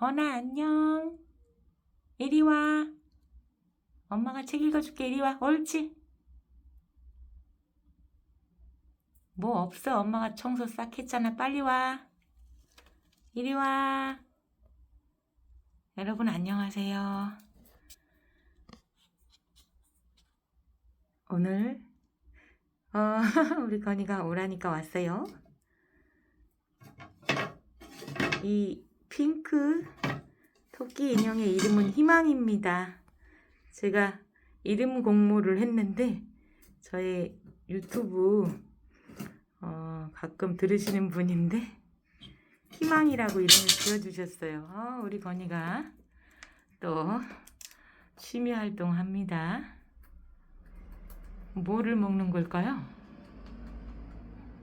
건아 안녕. 이리 와. 엄마가 책 읽어줄게. 이리 와. 옳지. 뭐 없어. 엄마가 청소 싹 했잖아. 빨리 와. 이리 와. 여러분 안녕하세요. 오늘 어, 우리 건이가 오라니까 왔어요. 이 핑크 토끼 인형의 이름은 희망입니다. 제가 이름 공모를 했는데 저의 유튜브 어, 가끔 들으시는 분인데 희망이라고 이름을 지어주셨어요. 어, 우리 건이가 또 취미 활동합니다. 뭐를 먹는 걸까요?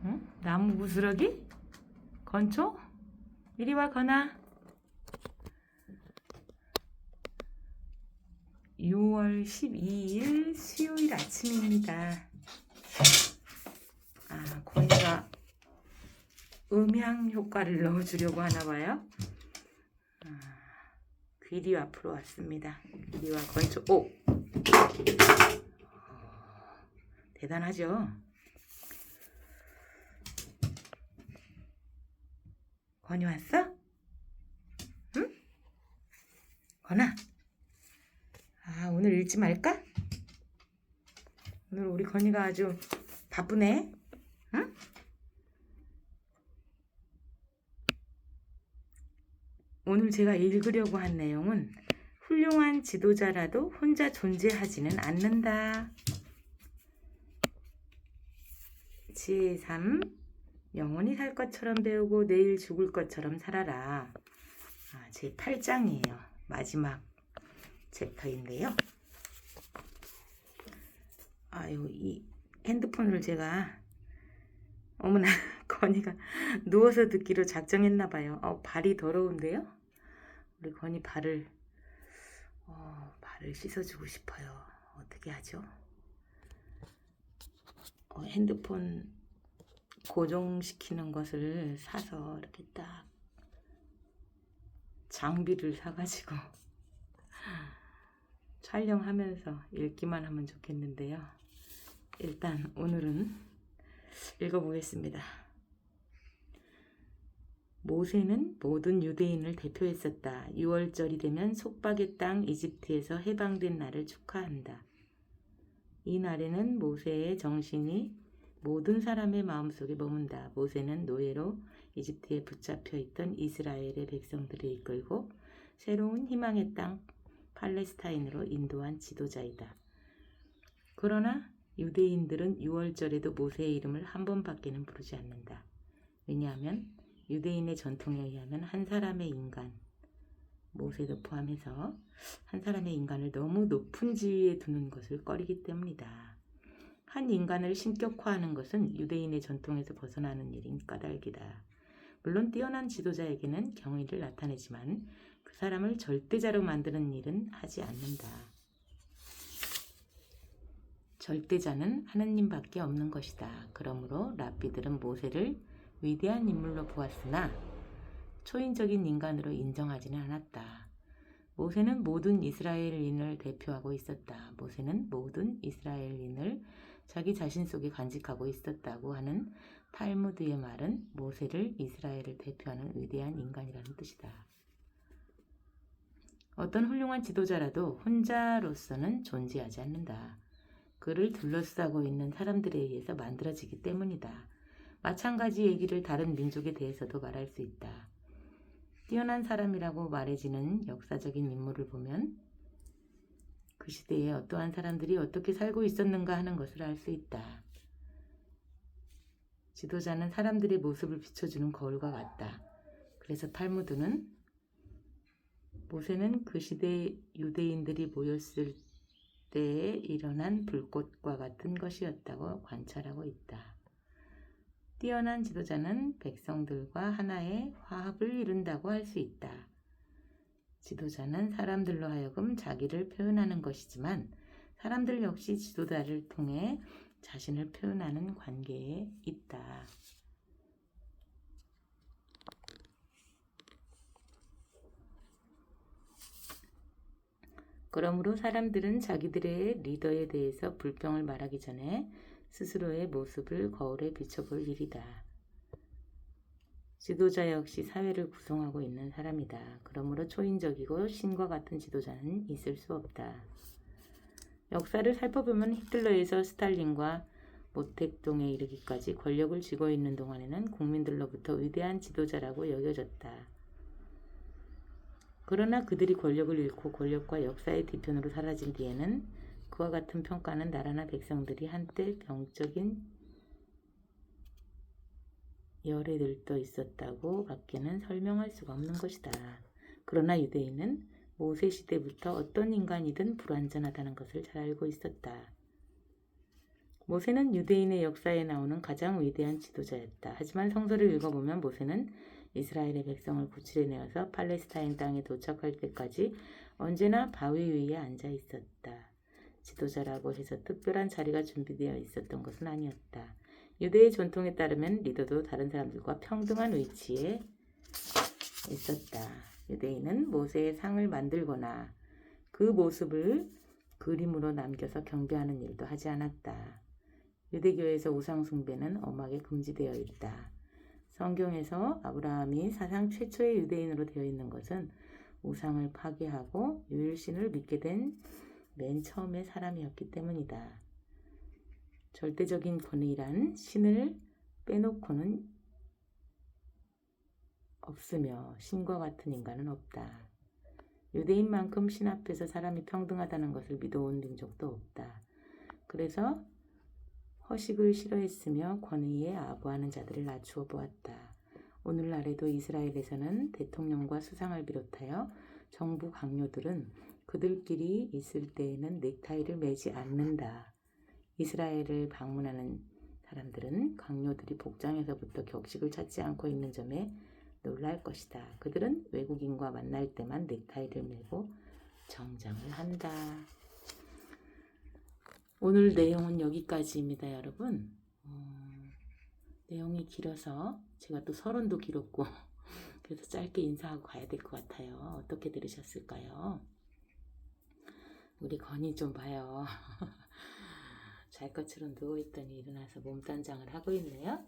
응? 나무 부스러기? 건초? 이리 와 건아. 6월 12일 수요일 아침입니다. 아, 건이가 음향 효과를 넣어주려고 하나 봐요. 아, 귀리 앞으로 왔습니다. 귀리와 건초. 오! 대단하죠? 건이 왔어? 응? 건아. 아, 오늘 읽지 말까? 오늘 우리 건이가 아주 바쁘네. 응? 오늘 제가 읽으려고 한 내용은 훌륭한 지도자라도 혼자 존재하지는 않는다. 지혜 3 영원히 살 것처럼 배우고 내일 죽을 것처럼 살아라. 아, 제 8장이에요. 마지막 챕터인데요. 아유, 이 핸드폰을 제가 어머나 건이가 누워서 듣기로 작정했나 봐요. 어, 발이 더러운데요. 우리 건이 발을 어, 발을 씻어주고 싶어요. 어떻게 하죠? 어, 핸드폰 고정시키는 것을 사서 이렇게 딱 장비를 사가지고 촬영하면서 읽기만 하면 좋겠는데요. 일단 오늘은 읽어보겠습니다. 모세는 모든 유대인을 대표했었다. 6월절이 되면 속박의 땅 이집트에서 해방된 날을 축하한다. 이 날에는 모세의 정신이 모든 사람의 마음속에 머문다. 모세는 노예로 이집트에 붙잡혀 있던 이스라엘의 백성들을 이끌고 새로운 희망의 땅 팔레스타인으로 인도한 지도자이다. 그러나 유대인들은 6월절에도 모세의 이름을 한 번밖에는 부르지 않는다. 왜냐하면 유대인의 전통에 의하면 한 사람의 인간, 모세도 포함해서 한 사람의 인간을 너무 높은 지위에 두는 것을 꺼리기 때문이다. 한 인간을 신격화하는 것은 유대인의 전통에서 벗어나는 일인 까닭이다. 물론 뛰어난 지도자에게는 경의를 나타내지만 그 사람을 절대자로 만드는 일은 하지 않는다. 절대자는 하느님밖에 없는 것이다. 그러므로 랍비들은 모세를 위대한 인물로 보았으나 초인적인 인간으로 인정하지는 않았다. 모세는 모든 이스라엘인을 대표하고 있었다. 모세는 모든 이스라엘인을 자기 자신 속에 간직하고 있었다고 하는 탈무드의 말은 모세를 이스라엘을 대표하는 위대한 인간이라는 뜻이다. 어떤 훌륭한 지도자라도 혼자로서는 존재하지 않는다. 그를 둘러싸고 있는 사람들에 의해서 만들어지기 때문이다. 마찬가지 얘기를 다른 민족에 대해서도 말할 수 있다. 뛰어난 사람이라고 말해지는 역사적인 인물을 보면 그 시대에 어떠한 사람들이 어떻게 살고 있었는가 하는 것을 알 수 있다. 지도자는 사람들의 모습을 비춰주는 거울과 같다. 그래서 탈무드는 모세는 그 시대 유대인들이 모였을 때에 일어난 불꽃과 같은 것이었다고 관찰하고 있다. 뛰어난 지도자는 백성들과 하나의 화합을 이룬다고 할 수 있다. 지도자는 사람들로 하여금 자기를 표현하는 것이지만 사람들 역시 지도자를 통해 자신을 표현하는 관계에 있다. 그러므로 사람들은 자기들의 리더에 대해서 불평을 말하기 전에 스스로의 모습을 거울에 비춰볼 일이다. 지도자 역시 사회를 구성하고 있는 사람이다. 그러므로 초인적이고 신과 같은 지도자는 있을 수 없다. 역사를 살펴보면 히틀러에서 스탈린과 모택동에 이르기까지 권력을 쥐고 있는 동안에는 국민들로부터 위대한 지도자라고 여겨졌다. 그러나 그들이 권력을 잃고 권력과 역사의 뒤편으로 사라진 뒤에는 그와 같은 평가는 나라나 백성들이 한때 병적인 열에 들떠 있었다고 밖에는 설명할 수가 없는 것이다. 그러나 유대인은 모세 시대부터 어떤 인간이든 불완전하다는 것을 잘 알고 있었다. 모세는 유대인의 역사에 나오는 가장 위대한 지도자였다. 하지만 성서를 읽어보면 모세는 이스라엘의 백성을 구출해내어서 팔레스타인 땅에 도착할 때까지 언제나 바위 위에 앉아 있었다. 지도자라고 해서 특별한 자리가 준비되어 있었던 것은 아니었다. 유대의 전통에 따르면 리더도 다른 사람들과 평등한 위치에 있었다. 유대인은 모세의 상을 만들거나 그 모습을 그림으로 남겨서 경배하는 일도 하지 않았다. 유대교에서 우상 숭배는 엄하게 금지되어 있다. 성경에서 아브라함이 사상 최초의 유대인으로 되어 있는 것은 우상을 파괴하고 유일신을 믿게 된 맨 처음의 사람이었기 때문이다. 절대적인 권위란 신을 빼놓고는 없으며 신과 같은 인간은 없다. 유대인만큼 신 앞에서 사람이 평등하다는 것을 믿어온 민족도 없다. 그래서 허식을 싫어했으며 권위에 아부하는 자들을 낮추어 보았다. 오늘날에도 이스라엘에서는 대통령과 수상을 비롯하여 정부 강요들은 그들끼리 있을 때에는 넥타이를 매지 않는다. 이스라엘을 방문하는 사람들은 강요들이 복장에서부터 격식을 찾지 않고 있는 점에 놀랄 것이다. 그들은 외국인과 만날 때만 넥타이를 매고 정장을 한다. 오늘 내용은 여기까지입니다, 여러분. 어, 내용이 길어서 제가 또 서론도 길었고 그래서 짧게 인사하고 가야 될 것 같아요. 어떻게 들으셨을까요? 우리 건이 좀 봐요. 잘 것처럼 누워있더니 일어나서 몸단장을 하고 있네요.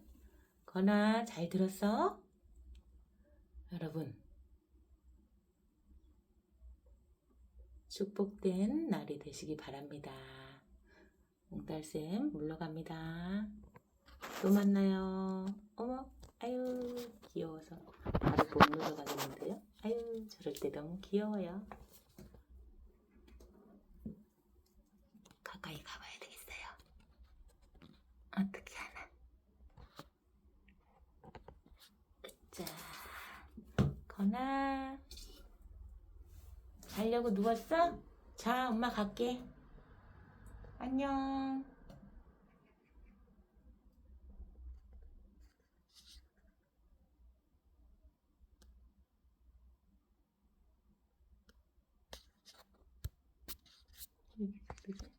건아, 잘 들었어? 여러분, 축복된 날이 되시기 바랍니다. 몽달쌤 물러갑니다. 또 만나요. 어머, 아유, 귀여워서 바로 못 물러가겠는데요? 아유, 저럴 때 너무 귀여워요. 가까이 가봐야 되겠어요. 어떻게 하나? 자, 건아. 자려고 누웠어? 자, 엄마 갈게. 안녕.